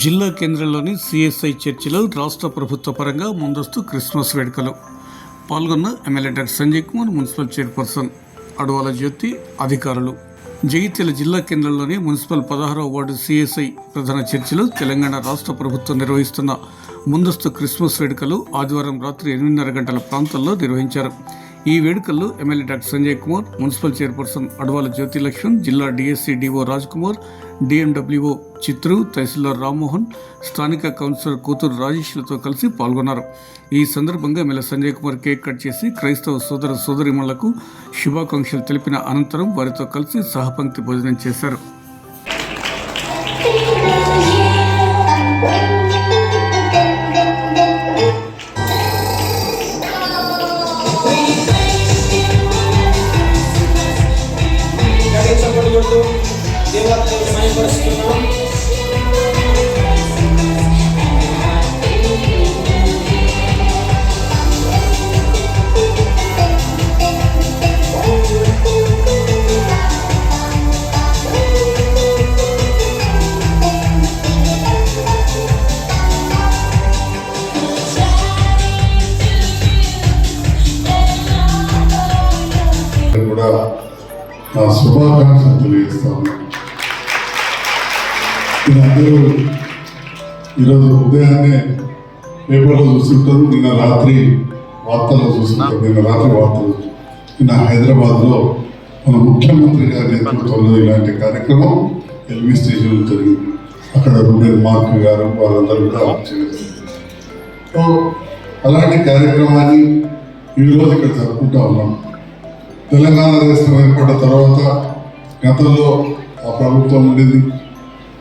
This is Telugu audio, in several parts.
జిల్లా కేంద్రంలోని సిఎస్ఐ చర్చిలో రాష్ట్ర ప్రభుత్వ పరంగా ముందస్తు క్రిస్మస్ వేడుకలు. పాల్గొన్న MLA doctor Sanjay Kumar municipal chairperson Adavala Jyothi అధికారులు. జగిత్యాల జిల్లా కేంద్రంలోని మున్సిపల్ పదహారవ వార్డు సిఎస్ఐ ప్రధాన చర్చిలో తెలంగాణ రాష్ట్ర ప్రభుత్వం నిర్వహిస్తున్న ముందస్తు క్రిస్మస్ వేడుకలు ఆదివారం రాత్రి ఎనిమిదిన్నర గంటల ప్రాంతంలో నిర్వహించారు. ఈ వేడుకల్లో MLA doctor Sanjay Kumar municipal chairperson Adavala Jyothi Lakshman జిల్లా DSC DO Raj Kumar DMWO Chitru tahsildar Rammohan స్థానిక కౌన్సిలర్ కూతురు రాజేష్లతో కలిసి పాల్గొన్నారు. ఈ సందర్భంగా MLA Sanjay Kumar cake cut చేసి క్రైస్తవ సోదర సోదరిమణులకు శుభాకాంక్షలు తెలిపిన అనంతరం వారితో కలిసి సహపంక్తి భోజనం చేశారు. కూడా నా శుభాకాంక్షలు తెలియజేస్తాను మీరందరూ ఈరోజు ఉదయాన్నే పేపర్లో చూస్తుంటారు నిన్న రాత్రి వార్తల్లో చూస్తుంటారు నిన్న రాత్రి వార్తలు నిన్న హైదరాబాద్లో మన ముఖ్యమంత్రి గారి నేతృత్వంలో ఇలాంటి కార్యక్రమం ఎల్వి స్టేషన్లో జరిగింది. అక్కడ రూబెల్ మార్క్ గారు వాళ్ళందరూ కూడా సో అలాంటి కార్యక్రమాన్ని ఈరోజు ఇక్కడ జరుపుకుంటా ఉన్నాం. తెలంగాణ రాష్ట్రం ఏర్పడిన తర్వాత గతంలో ఆ ప్రభుత్వం ఉండేది.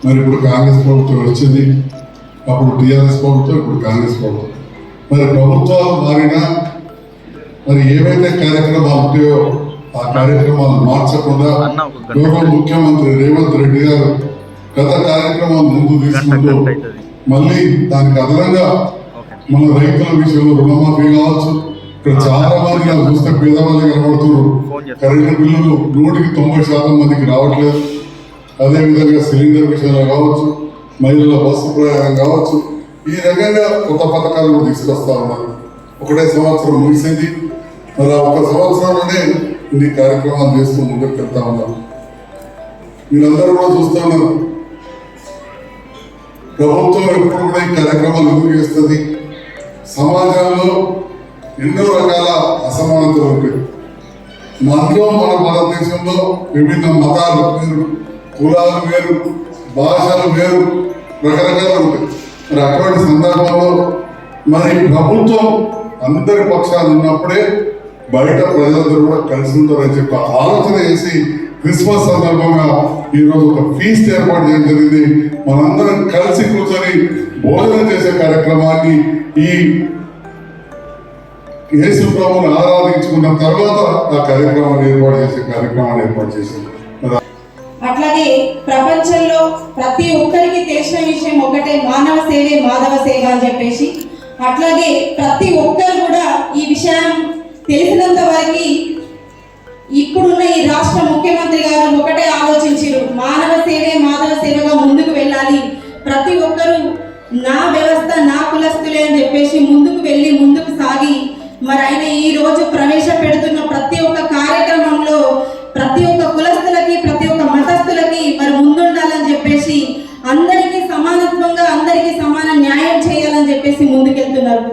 మరి ఇప్పుడు కాంగ్రెస్ ప్రభుత్వం వచ్చింది. అప్పుడు టీఆర్ఎస్ ప్రభుత్వం ఇప్పుడు కాంగ్రెస్ ప్రభుత్వం. మరి ప్రభుత్వాలు మారినా మరి ఏవైతే కార్యక్రమాలు ఉంటాయో ఆ కార్యక్రమాలు మార్చకుండా గౌరవ ముఖ్యమంత్రి రేవంత్ రెడ్డి గారు గత కార్యక్రమాలు ముందు తీసుకుంటూ మళ్ళీ దానికి అదనంగా మన రైతుల విషయంలో రుణమాఫీ కావచ్చు. ఇక్కడ చాలా మంది చూస్తే పేదవాళ్ళు కనబడుతున్నారు. కరెంటు బిల్లులు నూటికి తొంభై శాతం మందికి రావట్లేదు. అదేవిధంగా సిలిండర్ విషయంలో కావచ్చు మహిళల బస్సు ప్రయాణం కావచ్చు ఈ రకంగా కొత్త పథకాలు కూడా తీసుకొస్తా ఉన్నారు. ఒకటే సంవత్సరం ముగిసింది. మరి ఒక సంవత్సరంలోనే ఇన్ని కార్యక్రమాలు చేస్తూ ముందుకు వెళ్తా ఉన్నారు. మీరందరూ కూడా చూస్తున్నారు ప్రభుత్వం ఎప్పుడు కూడా ఈ కార్యక్రమాలు ఎందుకు చేస్తుంది? సమాజంలో ఎన్నో రకాల అసమానతలు ఉంటాయి మనలో మన భారతదేశంలో విభిన్న మతాలు కులాలు వేరు భాషలు వేరు రకరకాలు ఉంటాయి. మరి అటువంటి సందర్భంలో మరి ప్రభుత్వం అందరి పక్షాలు ఉన్నప్పుడే బయట ప్రజలందరూ కూడా కలిసి ఉంటారని చెప్పి ఆలోచన చేసి క్రిస్మస్ సందర్భంగా ఈరోజు ఒక ఫీస్ట్ ఏర్పాటు చేయడం జరిగింది. మనందరం కలిసి కూర్చొని భోజనం చేసే కార్యక్రమాన్ని ఈ యేసు ప్రభుని ఆరాధించుకున్న తర్వాత ఆ కార్యక్రమాన్ని ఏర్పాటు చేసే కార్యక్రమాన్ని ఏర్పాటు చేసింది అట్లాగే ప్రపంచంలో ప్రతి ఒక్కరికి తెలిసిన విషయం ఒకటే మానవ సేవే మాధవ సేవ అని చెప్పేసి. అట్లాగే ప్రతి ఒక్కరు కూడా ఈ విషయం తెలిసినంత వరకు ఇప్పుడున్న ఈ రాష్ట్ర ముఖ్యమంత్రి గారు ఒకటే ఆలోచించారు. మానవ సేవే మాధవ సేవగా ముందుకు వెళ్ళాలి. ప్రతి ఒక్కరూ నా వ్యవస్థ నా కులస్తులే అని చెప్పేసి ముందుకు వెళ్ళి ముందుకు సాగి మరి ఆయన ఈ రోజు ప్రవేశపెడుతున్న ప్రతి అందరికీ సమానత్వంగా అందరికీ సమాన న్యాయం చేయాలని చెప్పేసి ముందుకెళ్తున్నారు.